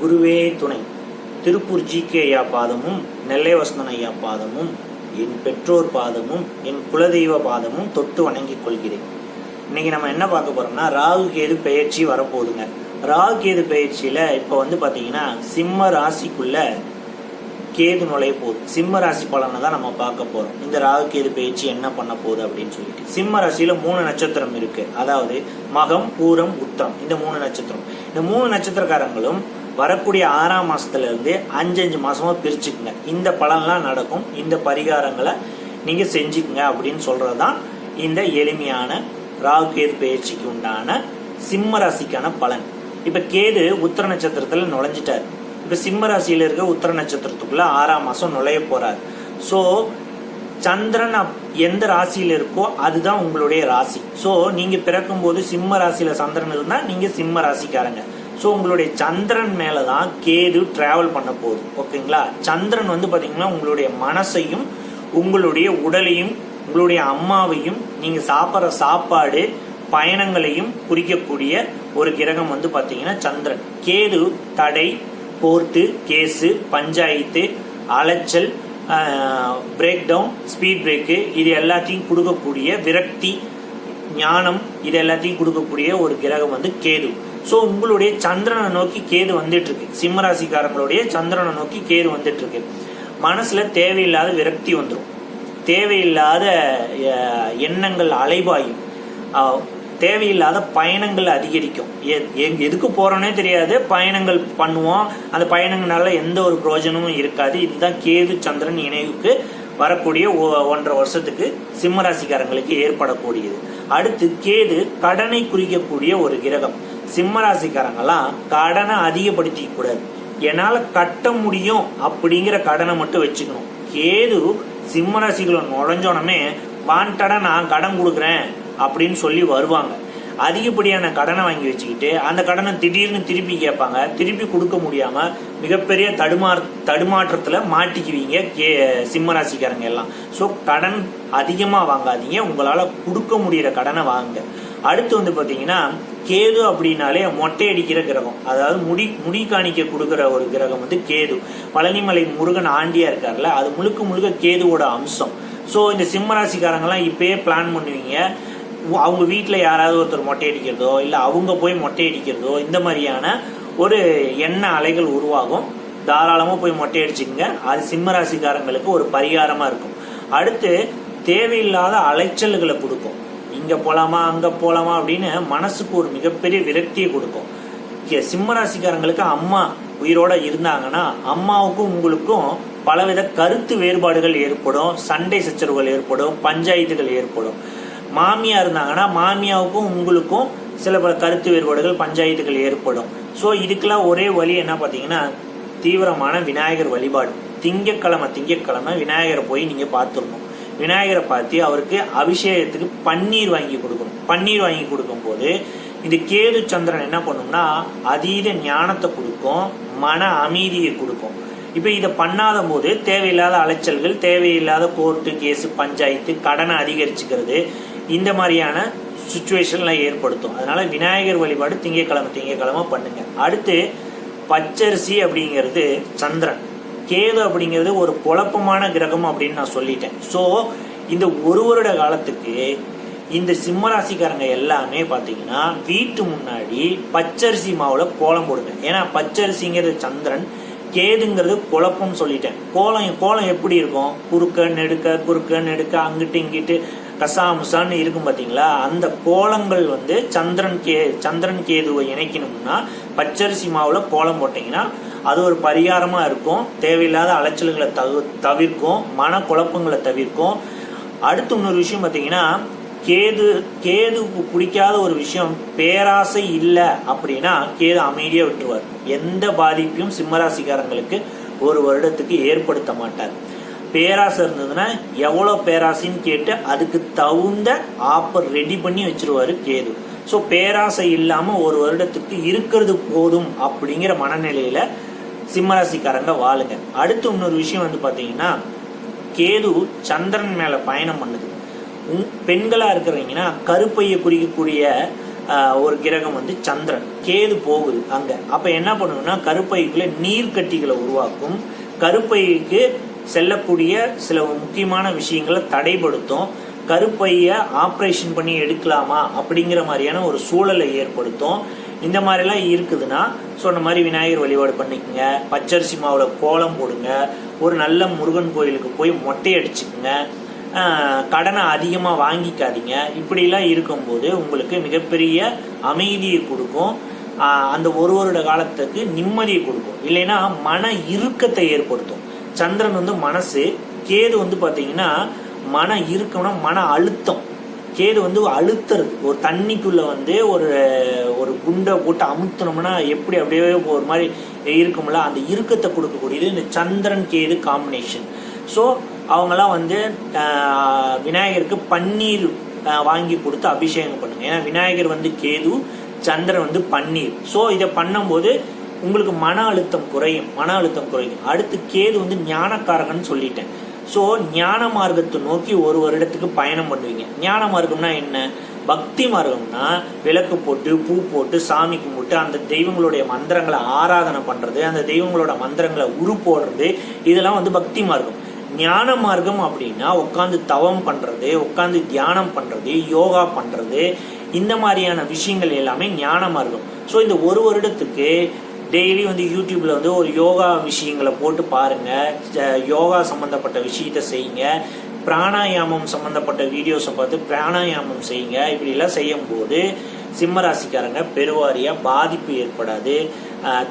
குருவே துணை. Tiruppur G K ஐயா பாதமும் நெல்லை வசந்தன் ஐயா பாதமும் என் பெற்றோர் பாதமும் என் குலதெய்வ பாதமும் தொட்டு வணங்கிக் கொள்கிறேன். இன்னைக்கு நம்ம என்ன பார்க்க போறோம்னா ராகு கேது பெயர்ச்சி வரப்போகுதுங்க. ராகு கேது பெயர்ச்சியில இப்போ வந்து பாத்தீங்கன்னா சிம்ம ராசிக்குள்ள கேது நுழைய போகுது. சிம்ம ராசி பலனை தான் நம்ம பார்க்க போறோம். இந்த ராகு கேது பயிற்சி என்ன பண்ண போகுது அப்படின்னு சொல்லிட்டு. சிம்ம ராசியில மூணு நட்சத்திரம் இருக்கு. அதாவது மகம் பூரம் உத்தரம். இந்த மூணு நட்சத்திரம். இந்த மூணு நட்சத்திரக்காரங்களும் வரக்கூடிய ஆறாம் மாசத்துல இருந்து மாதமாக மாசமா பிரிச்சுக்குங்க. இந்த பலன்லாம் நடக்கும். இந்த பரிகாரங்களை நீங்க செஞ்சுக்குங்க அப்படின்னு சொல்றதுதான் இந்த எளிமையான ராகு கேது பயிற்சிக்கு உண்டான சிம்ம ராசிக்கான பலன். இப்ப கேது உத்தர நட்சத்திரத்துல நுழைஞ்சிட்டார். இப்ப சிம்ம ராசியில இருக்க உத்தர நட்சத்திரத்துக்குள்ள ஆறாம் மாசம் நுழைய போறார். சோ சந்திரன் எந்த ராசியில இருக்கோ அதுதான் உங்களுடைய ராசி. சோ நீங்க பிறக்கும் போது சிம்ம ராசியில சந்திரன் இருந்தா நீங்க சிம்ம ராசிக்காரங்க. ஸோ உங்களுடைய சந்திரன் மேலே தான் கேது டிராவல் பண்ண போகுது. ஓகேங்களா சந்திரன் வந்து பார்த்தீங்கன்னா உங்களுடைய மனசையும் உங்களுடைய உடலையும் உங்களுடைய அம்மாவையும் நீங்கள் சாப்பிட்ற சாப்பாடு பயணங்களையும் குறிக்கக்கூடிய ஒரு கிரகம் வந்து பார்த்தீங்கன்னா சந்திரன். கேது தடை போர்ட்டு கேஸு பஞ்சாயத்து அலைச்சல் பிரேக் டவுன் ஸ்பீட் பிரேக்கு இது எல்லாத்தையும் கொடுக்கக்கூடிய விரக்தி ஞானம் இது எல்லாத்தையும் கொடுக்கக்கூடிய ஒரு கிரகம் வந்து கேது. ஸோ உங்களுடைய சந்திரனை நோக்கி கேது வந்துட்டு இருக்கு சிம்மராசிக்காரங்களுடைய சந்திரனை நோக்கி கேது வந்துட்டு இருக்கு மனசுல தேவையில்லாத விரக்தி வந்துடும் தேவையில்லாத எண்ணங்கள் அலைபாயும். தேவையில்லாத பயணங்கள் அதிகரிக்கும். எதுக்கு போறோன்னே தெரியாது. பயணங்கள் பண்ணுவோம். அந்த பயணங்களால எந்த ஒரு பிரயோஜனமும் இருக்காது. இதுதான் கேது சந்திரன் இணைவுக்கு வரக்கூடிய ஒன்றரை வருஷத்துக்கு சிம்ம ராசிக்காரங்களுக்கு ஏற்படக்கூடியது. அடுத்து கேது கடனை குறிக்கக்கூடிய ஒரு கிரகம். சிம்ம ராசிக்காரங்கெல்லாம் கடனை அதிகப்படுத்திக்க கூடாது. என்னால் கட்ட முடியும் அப்படிங்கிற கடனை மட்டும் வச்சுக்கணும். கேது சிம்ம ராசிக்குள்ள நுழைஞ்சோனமே வாண்டடா நான் கடன் கொடுக்குறேன் அப்படின்னு சொல்லி வருவாங்க. அதிகப்படியான கடனை வாங்கி வச்சுக்கிட்டு அந்த கடனை திடீர்னு திருப்பி கேட்பாங்க. திருப்பி கொடுக்க முடியாம மிகப்பெரிய தடுமா தடுமாற்றத்தில் மாட்டிக்குவீங்க கே சிம்ம ராசிக்காரங்க எல்லாம். ஸோ கடன் அதிகமாக வாங்காதீங்க. உங்களால் கொடுக்க முடிகிற கடனை வாங்க அடுத்து வந்து பார்த்தீங்கன்னா கேது அப்படின்னாலே மொட்டை அடிக்கிற கிரகம். அதாவது முடி முடி காணிக்க கொடுக்குற ஒரு கிரகம் வந்து கேது. பழனிமலை முருகன் ஆண்டியா இருக்கார்ல அது முழுக்க முழுக்க கேதுவோட அம்சம். ஸோ இந்த சிம்மராசிக்காரங்கெல்லாம் இப்பயே பிளான் பண்ணுவீங்க. அவங்க வீட்டில் யாராவது ஒருத்தர் மொட்டை அடிக்கிறதோ இல்லை அவங்க போய் மொட்டை அடிக்கிறதோ இந்த மாதிரியான ஒரு எண்ண அலைகள் உருவாகும். தாராளமாக போய் மொட்டை அடிச்சுக்கங்க அது சிம்ம ராசிக்காரங்களுக்கு ஒரு பரிகாரமாக இருக்கும். அடுத்து தேவையில்லாத அலைச்சல்களை கொடுக்கும். இங்கே போகலாமா அங்கே போகலாமா அப்படின்னு மனசுக்கு ஒரு மிகப்பெரிய விரக்தியை கொடுக்கும். கே- அம்மா உயிரோட இருந்தாங்கன்னா அம்மாவுக்கும் உங்களுக்கும் பலவித கருத்து வேறுபாடுகள் ஏற்படும் சண்டை சச்சரவுகள் ஏற்படும் பஞ்சாயத்துகள் ஏற்படும். மாமியா இருந்தாங்கன்னா மாமியாவுக்கும் உங்களுக்கும் சில பல கருத்து வேறுபாடுகள் பஞ்சாயத்துகள் ஏற்படும். ஸோ இதுக்கெல்லாம் ஒரே வழி என்ன பார்த்தீங்கன்னா தீவிரமான விநாயகர் வழிபாடு. திங்கக்கிழமை திங்கக்கிழமை விநாயகரை போய் நீங்கள் பார்த்துடணும். விநாயகரை பார்த்து அவருக்கு அபிஷேகத்துக்கு பன்னீர் வாங்கி கொடுக்கணும். பன்னீர் வாங்கி கொடுக்கும்போது இந்த கேது சந்திரன் என்ன பண்ணும்னா அதீத ஞானத்தை கொடுக்கும் மன அமைதியை கொடுக்கும். இப்போ இதை பண்ணாத போது தேவையில்லாத அலைச்சல்கள் தேவையில்லாத கோர்ட்டு கேஸு பஞ்சாயத்து கடனை அதிகரிச்சுக்கிறது இந்த மாதிரியான சுச்சுவேஷன்லாம் ஏற்படுத்தும். அதனால விநாயகர் வழிபாடு திங்கக்கிழமை திங்கக்கிழமை பண்ணுங்க. அடுத்து பச்சரிசி அப்படிங்கிறது சந்திரன். கேது அப்படிங்கிறது ஒரு குழப்பமான கிரகம் அப்படின்னு நான் சொல்லிட்டேன். ஸோ இந்த ஒரு வருட காலத்துக்கு இந்த சிம்ம ராசிக்காரங்க எல்லாமே பார்த்தீங்கன்னா வீட்டு முன்னாடி பச்சரிசி மாவில் கோலம் போடுங்க. ஏன்னா பச்சரிசிங்கிறது சந்திரன் கேதுங்கிறது குழப்பம்னு சொல்லிட்டேன். கோலம் கோலம் எப்படி இருக்கும்? குறுக்க நெடுக்க குறுக்க நெடுக்க அங்கிட்டு இங்கிட்டு கசாமுசான்னு இருக்கும் பார்த்தீங்களா? அந்த கோலங்கள் வந்து சந்திரன் கே சந்திரன் கேதுவை இணைக்கணும்னா பச்சரிசி மாவில் கோலம் போட்டிங்கன்னா அது ஒரு பரிகாரமாக இருக்கும். தேவையில்லாத அலைச்சல்களை தகு தவிர்க்கும் மன குழப்பங்களை தவிர்க்கும். அடுத்து இன்னொரு விஷயம் பார்த்தீங்கன்னா கேது கேதுக்கு பிடிக்காத ஒரு விஷயம் பேராசை இல்லை அப்படின்னா கேது அமைதியாக விட்டுருவார். எந்த பாதிப்பையும் சிம்மராசிக்காரங்களுக்கு ஒரு வருடத்துக்கு ஏற்படுத்த மாட்டார். பேராசை இருந்ததுன்னா எவ்வளோ பேராசைன்னு கேட்டு அதுக்கு தகுந்த ஆப்பர் ரெடி பண்ணி வச்சிருவார் கேது. ஸோ பேராசை இல்லாமல் ஒரு வருடத்துக்கு இருக்கிறது போதும் அப்படிங்கிற மனநிலையில சிம்மராசிக்காரங்க வாழுங்க. அடுத்து இன்னொரு விஷயம் வந்து பார்த்தீங்கன்னா கேது சந்திரன் மேலே பயணம் பண்ணுது. உங் பெண்களாக இருக்கிறீங்கன்னா கருப்பையை குறிக்கக்கூடிய ஆஹ், ஒரு கிரகம் வந்து சந்திரன். கேது போகுது அங்கே. அப்போ என்ன பண்ணுன்னா கருப்பைக்குள்ளே நீர்க்கட்டிகளை உருவாக்கும். கருப்பைக்கு செல்லக்கூடிய சில முக்கியமான விஷயங்களை தடைப்படுத்தும். கருப்பையை ஆப்ரேஷன் பண்ணி எடுக்கலாமா அப்படிங்கிற மாதிரியான ஒரு சூழலை ஏற்படுத்தும். இந்த மாதிரிலாம் இருக்குதுன்னா சொன்ன மாதிரி விநாயகர் வழிபாடு பண்ணிக்கோங்க. பச்சரிசி மாவில் கோலம் போடுங்க. ஒரு நல்ல முருகன் கோயிலுக்கு போய் மொட்டை அடிச்சுக்குங்க. கடனை அதிகமாக வாங்கிக்காதீங்க. இப்படிலாம் இருக்கும்போது உங்களுக்கு மிகப்பெரிய அமைதியை கொடுக்கும். அந்த ஒரு வருட காலத்துக்கு நிம்மதியை கொடுக்கும். இல்லைன்னா மன இறுக்கத்தை ஏற்படுத்தும். சந்திரன் வந்து மனசு கேது வந்து பார்த்தீங்கன்னா மன இறுக்கம்னா மன அழுத்தம். கேது வந்து அழுத்துறது. ஒரு தண்ணிக்குள்ள வந்து ஒரு ஒரு குண்டை போட்டு அமுத்துனோம்னா எப்படி அப்படியே ஒரு மாதிரி இருக்கும்ல? அந்த இறுக்கத்தை கொடுக்கக்கூடியது இந்த சந்திரன் கேது காம்பினேஷன் ஸோ அவங்கெல்லாம் வந்து ஆஹ், விநாயகருக்கு பன்னீர் வாங்கி கொடுத்து அபிஷேகம் பண்ணுங்க. ஏன்னா விநாயகர் வந்து கேது சந்திரன் வந்து பன்னீர். ஸோ இதை பண்ணும்போது உங்களுக்கு மன அழுத்தம் குறையும். மன அழுத்தம் குறையும். அடுத்து கேது வந்து ஞானக்காரகன்னு சொல்லிட்டேன். ஸோ ஞான மார்க்கத்தை நோக்கி ஒரு வருடத்துக்கு பயணம் பண்ணுவீங்க. ஞான மார்க்கம்னா என்ன? பக்தி மார்க்கம்னா விளக்கு போட்டு பூ போட்டு சாமி கும்பிட்டு அந்த தெய்வங்களுடைய மந்திரங்களை ஆராதனை பண்ணுறது அந்த தெய்வங்களோட மந்திரங்களை உரு போடுறது இதெல்லாம் வந்து பக்தி மார்க்கம். ஞான மார்க்கம் அப்படின்னா உட்காந்து தவம் பண்ணுறது உட்காந்து தியானம் பண்ணுறது யோகா பண்ணுறது இந்த மாதிரியான விஷயங்கள் எல்லாமே ஞான மார்க்கம். ஸோ இந்த ஒரு வருடத்துக்கு டெய்லி வந்து யூடியூப்ல வந்து ஒரு யோகா விஷயங்களை போட்டு பாருங்க. யோகா சம்பந்தப்பட்ட விஷயத்த செய்யுங்க. பிராணாயாமம் சம்பந்தப்பட்ட வீடியோஸை பார்த்து பிராணாயாமம் செய்யுங்க. இப்படிலாம் செய்யும் போது சிம்ம ராசிக்காரங்க பாதிப்பு ஏற்படாது.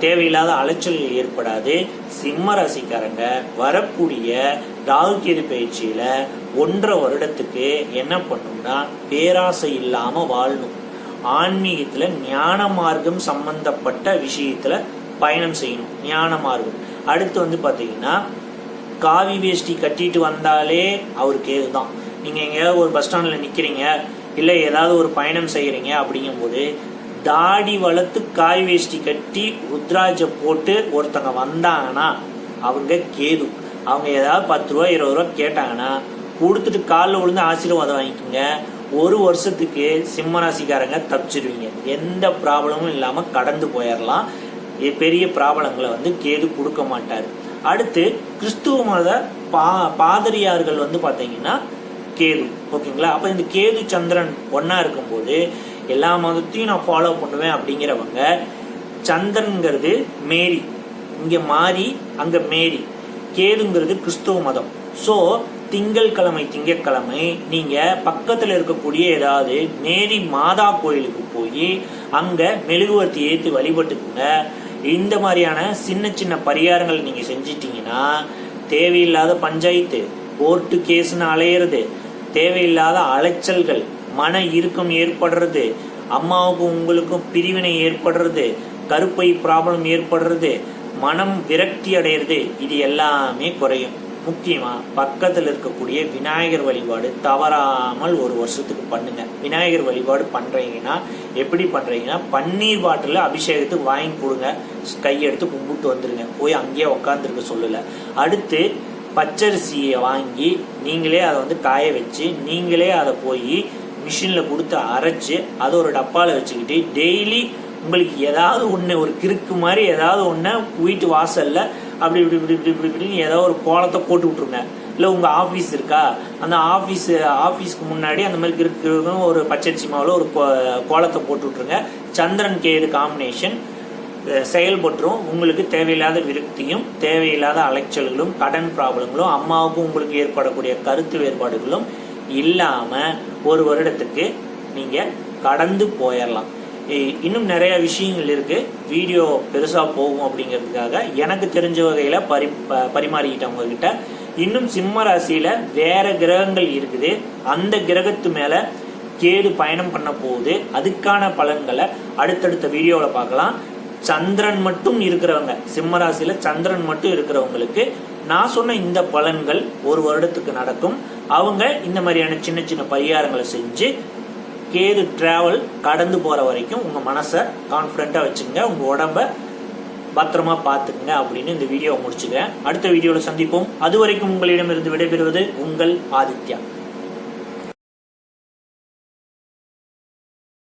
தேவையில்லாத அலைச்சல் ஏற்படாது. சிம்ம ராசிக்காரங்க வரக்கூடிய ராகுகேது பயிற்சியில் ஒன்றரை வருடத்துக்கு என்ன பண்ணும்னா பேராசை இல்லாமல் வாழணும். ஆன்மீகத்தில் ஞான மார்க்கம் சம்பந்தப்பட்ட விஷயத்தில் பயணம் செய்யணும். ஞான மார்க்கம். அடுத்து வந்து பார்த்தீங்கன்னா காவி வேஷ்டி கட்டிட்டு வந்தாலே அவருக்கு ஏதுதான் நீங்கள் எங்கேயாவது ஒரு பஸ் ஸ்டாண்டில் நிற்கிறீங்க இல்லை ஏதாவது ஒரு பயணம் செய்கிறீங்க அப்படிங்கும்போது தாடி வளர்த்து காய் வேஷ்டி கட்டி ருத்ராஜ போட்டு ஒருத்தங்க வந்தாங்கன்னா அவங்க கேது அவங்க ஏதாவது பத்து ரூபா இருபது ரூபா கேட்டாங்கன்னா கொடுத்துட்டு காலில் விழுந்து ஆசீர்வாதம் வாங்கிக்கோங்க. ஒரு வருஷத்துக்கு சிம்ம ராசிக்காரங்க தப்பிச்சிருவீங்க. எந்த ப்ராப்ளமும் இல்லாம கடந்து போயிடலாம் பெரிய ப்ராப்ளங்களை வந்து கேது கொடுக்க மாட்டார். அடுத்து கிறிஸ்துவ மத பா பாதிரியார்கள் வந்து பார்த்தீங்கன்னா கேது. ஓகேங்களா? அப்போ இந்த கேது சந்திரன் ஒன்னா இருக்கும்போது எல்லா மதத்தையும் நான் ஃபாலோ பண்ணுவேன் அப்படிங்கிறவங்க சந்திரன்ங்கிறது மேரி. இங்க மாறி அங்க மேரி. கேதுங்கிறது கிறிஸ்துவ மதம். ஸோ திங்கட்கிழமை திங்கட்கிழமை நீங்கள் பக்கத்தில் இருக்கக்கூடிய ஏதாவது மேரி மாதா கோயிலுக்கு போய் அங்கே மெழுகுவர்த்தி ஏற்றி வழிபட்டுக்குங்க. இந்த மாதிரியான சின்ன சின்ன பரிகாரங்கள் நீங்கள் செஞ்சிட்டிங்கன்னா தேவையில்லாத பஞ்சாயத்து கோர்ட்டு கேஸ்னு அலையிறது தேவையில்லாத அலைச்சல்கள் மன இறுக்கம் ஏற்படுறது அம்மாவுக்கும் உங்களுக்கும் பிரிவினை ஏற்படுறது கருப்பை ப்ராப்ளம் ஏற்படுறது மனம் விரக்தி அடையிறது இது எல்லாமே குறையும். முக்கியமா பக்கத்துல இருக்கக்கூடிய விநாயகர் வழிபாடு தவறாமல் ஒரு வருஷத்துக்கு பண்ணுங்க. விநாயகர் வழிபாடு பண்றீங்கன்னா எப்படி பண்றீங்கன்னா பன்னீர் பாட்டில அபிஷேகத்துக்கு வாங்கி கொடுங்க. கையெடுத்து கும்பிட்டு வந்துருங்க. போய் அங்கேயே உக்காந்துருக்க சொல்லல. அடுத்து பச்சரிசியை வாங்கி நீங்களே அதை வந்து காய வச்சு நீங்களே அதை போய் மிஷினில் கொடுத்து அரைச்சி அதை ஒரு டப்பாவில் வச்சுக்கிட்டு டெய்லி உங்களுக்கு ஏதாவது ஒன்று ஒரு கிறுக்கு மாதிரி ஏதாவது ஒன்று வீட்டு வாசலில் அப்படி இப்படி இப்படி இப்படி இப்படி இப்படின்னு ஏதோ ஒரு கோலத்தை போட்டு விட்ருங்க இல்லை உங்கள் ஆஃபீஸ் இருக்கா? அந்த ஆஃபீஸ் ஆஃபீஸ்க்கு முன்னாடி அந்த மாதிரி கிறுக்கு ஒரு பச்சரிசி மாவில் ஒரு கோ- கோலத்தை போட்டு விட்ருங்க சந்திரன் கேது காம்பினேஷன் செயல்பட்டுரும். உங்களுக்கு தேவையில்லாத விருத்தியும் தேவையில்லாத அலைச்சல்களும் கடன் ப்ராப்ளங்களும் அம்மாவுக்கும் உங்களுக்கு ஏற்படக்கூடிய கருத்து வேறுபாடுகளும் இல்லாமல் ஒரு வருடத்துக்கு நீங்கள் கடந்து போயிடலாம் இன்னும் நிறைய விஷயங்கள் இருக்கு. வீடியோ பெருசா போகும் அப்படிங்கிறதுக்காக எனக்கு தெரிஞ்ச வகையில பரி ப- பரிமாறிக்கிட்டேன் உங்ககிட்ட. இன்னும் சிம்ம ராசியில வேற கிரகங்கள் இருக்குது. அந்த கிரகத்து மேல கேது பயணம் பண்ண போகுது. அதுக்கான பலன்களை அடுத்தடுத்த வீடியோவில் பார்க்கலாம். சந்திரன் மட்டும் இருக்கிறவங்க சிம்ம ராசியில சந்திரன் மட்டும் இருக்கிறவங்களுக்கு நான் சொன்ன இந்த பலன்கள் ஒரு வருடத்துக்கு நடக்கும். அவங்க இந்த மாதிரியான சின்ன சின்ன பரிகாரங்களை செஞ்சு கேது டிராவல் கடந்து போகிற வரைக்கும் உங்கள் மனசை கான்ஃபிடெண்ட்டாக வச்சுங்க. உங்கள் உடம்ப பத்திரமா பார்த்துக்குங்க அப்படின்னு இந்த வீடியோவை முடிச்சுக்கிறேன். அடுத்த வீடியோவில் சந்திப்போம். அது வரைக்கும் உங்களிடமிருந்து விடைபெறுவது உங்கள் ஆதித்யா.